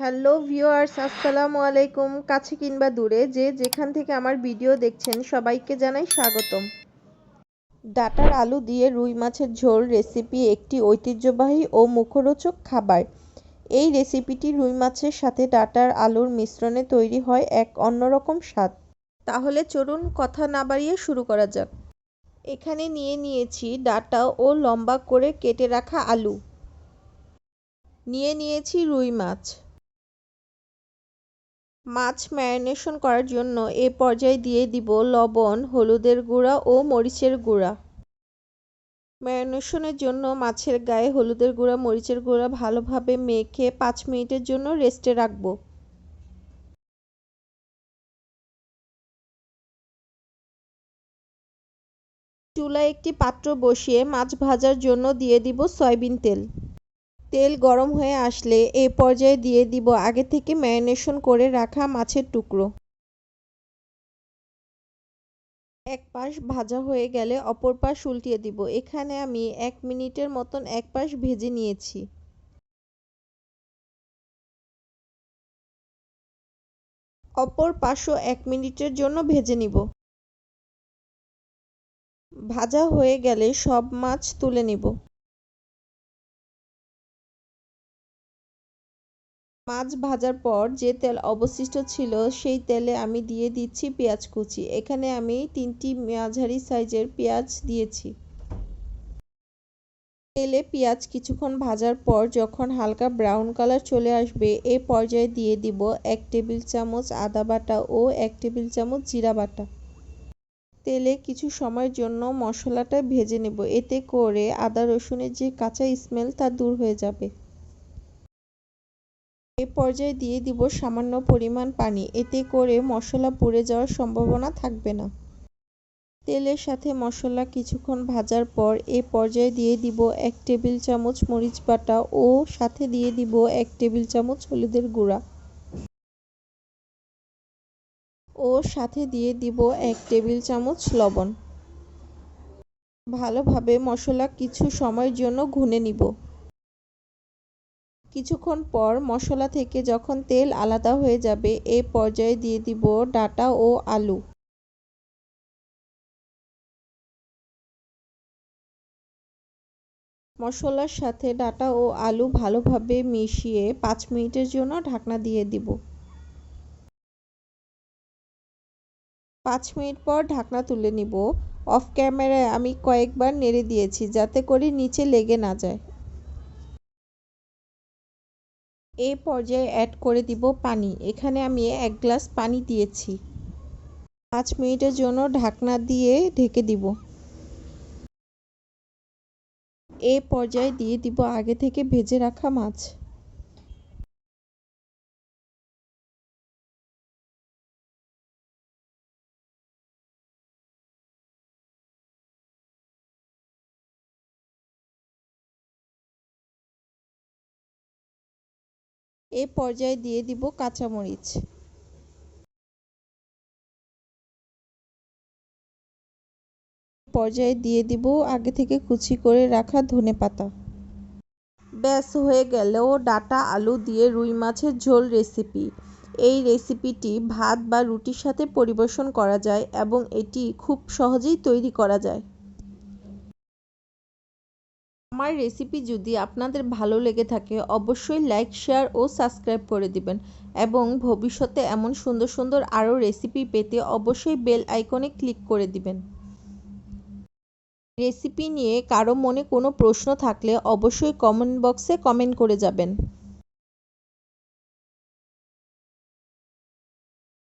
Hello viewers, আসসালামু আলাইকুম। কাছে কিংবা দূরে যে যেখান থেকে আমার ভিডিও দেখছেন, সবাইকে জানাই স্বাগতম। ডাটার আলু দিয়ে রুই মাছের ঝোল রেসিপি একটি ঐতিহ্যবাহী ও মুখরোচক খাবার। এই রেসিপিটি রুই মাছের সাথে ডাটার আলুর মিশ্রণে তৈরি হয় এক অন্যরকম স্বাদ। তাহলে চলুন কথা না বাড়িয়ে শুরু করা যাক। এখানে নিয়ে নিয়েছি ডাটা ও লম্বা করে কেটে রাখা আলু। নিয়ে নিয়েছি রুই মাছ। মাছ ম্যারিনেশন করার জন্য এ পর্যায়ে দিয়ে দিব লবণ, হলুদের গুঁড়া ও মরিচের গুঁড়া। ম্যারিনেশনের জন্য মাছের গায়ে হলুদের গুঁড়া, মরিচের গুঁড়া ভালোভাবে মেখে পাঁচ মিনিটের জন্য রেস্টে রাখব। চুলায় একটি পাত্র বসিয়ে মাছ ভাজার জন্য দিয়ে দিব সয়াবিন তেল। তেল গরম হয়ে আসলে এ পর্যায়ে দিয়ে দিব আগে থেকে ম্যারিনেশন করে রাখা মাছের টুকরো। এক পাশ ভাজা হয়ে গেলে অপর পাশ উল্টিয়ে দিব। এখানে আমি এক মিনিটের মতন এক পাশ ভেজে নিয়েছি। অপর পাশও এক মিনিটের জন্য ভেজে নিব। ভাজা হয়ে গেলে সব মাছ তুলে নিব। মাছ ভাজার পর যে তেল অবশিষ্ট ছিল, সেই তেলে আমি দিয়ে দিচ্ছি পেঁয়াজ কুচি। এখানে আমি তিনটি মাঝারি সাইজের পেঁয়াজ দিয়েছি। তেলে পেঁয়াজ কিছুক্ষণ ভাজার পর যখন হালকা ব্রাউন কালার চলে আসবে, এ পর্যায়ে দিয়ে দিব এক টেবিল চামচ আদা বাটা ও এক টেবিল চামচ জিরা বাটা। তেলে কিছু সময়ের জন্য মশলাটা ভেজে নেব। এতে করে আদা রসুনের যে কাঁচা স্মেল তা দূর হয়ে যাবে। এ পর্যায়ে দিয়ে দিব সামান্য পরিমাণ পানি। এতে করে মশলা পুড়ে যাওয়ার সম্ভাবনা থাকবে না। তেলের সাথে মশলা কিছুক্ষণ ভাজার পর এ পর্যায়ে দিয়ে দিব এক টেবিল চামচ মরিচ বাটা ও সাথে দিয়ে দিব এক টেবিল চামচ হলুদের গুঁড়া। ও সাথে দিয়ে দিব এক টেবিল চামচ লবণ। ভালোভাবে মশলা কিছু সময়ের জন্য ঘুনে নিব। কিছুক্ষণ পর মশলা থেকে যখন তেল আলাদা হয়ে যাবে, এ পর্যায়ে দিয়ে দিব ডাটা ও আলু। মশলার সাথে ডাটা ও আলু ভালোভাবে মিশিয়ে পাঁচ মিনিটের জন্য ঢাকনা দিয়ে দিব। পাঁচ মিনিট পর ঢাকনা তুলে নিব। অফ ক্যামেরায় আমি কয়েকবার নেড়ে দিয়েছি যাতে করে নিচে লেগে না যায়। এই পর্যায়ে অ্যাড করে দিব পানি। এখানে আমি এক গ্লাস পানি দিয়েছি। পাঁচ মিনিটের জন্য ঢাকনা দিয়ে ঢেকে দিব। এই পর্যায়ে দিয়ে দিব আগে থেকে ভেজে রাখা মাছ। এ পর্যায়ে দিয়ে দিব কাঁচামরিচ। পর্যায়ে দিয়ে দিব আগে থেকে কুচি করে রাখা ধনে পাতা। ব্যাস, হয়ে গেল ডাটা আলু দিয়ে রুই মাছের ঝোল রেসিপি। এই রেসিপিটি ভাত বা রুটির সাথে পরিবেশন করা যায় এবং এটি খুব সহজেই তৈরি করা যায়। আমার রেসিপি যদি আপনাদের ভালো লেগে থাকে, অবশ্যই লাইক শেয়ার ও সাবস্ক্রাইব করে দিবেন। এবং ভবিষ্যতে এমন সুন্দর সুন্দর আরও রেসিপি পেতে অবশ্যই বেল আইকনে ক্লিক করে দিবেন। রেসিপি নিয়ে কারও মনে কোনো প্রশ্ন থাকলে অবশ্যই কমেন্ট বক্সে কমেন্ট করে যাবেন।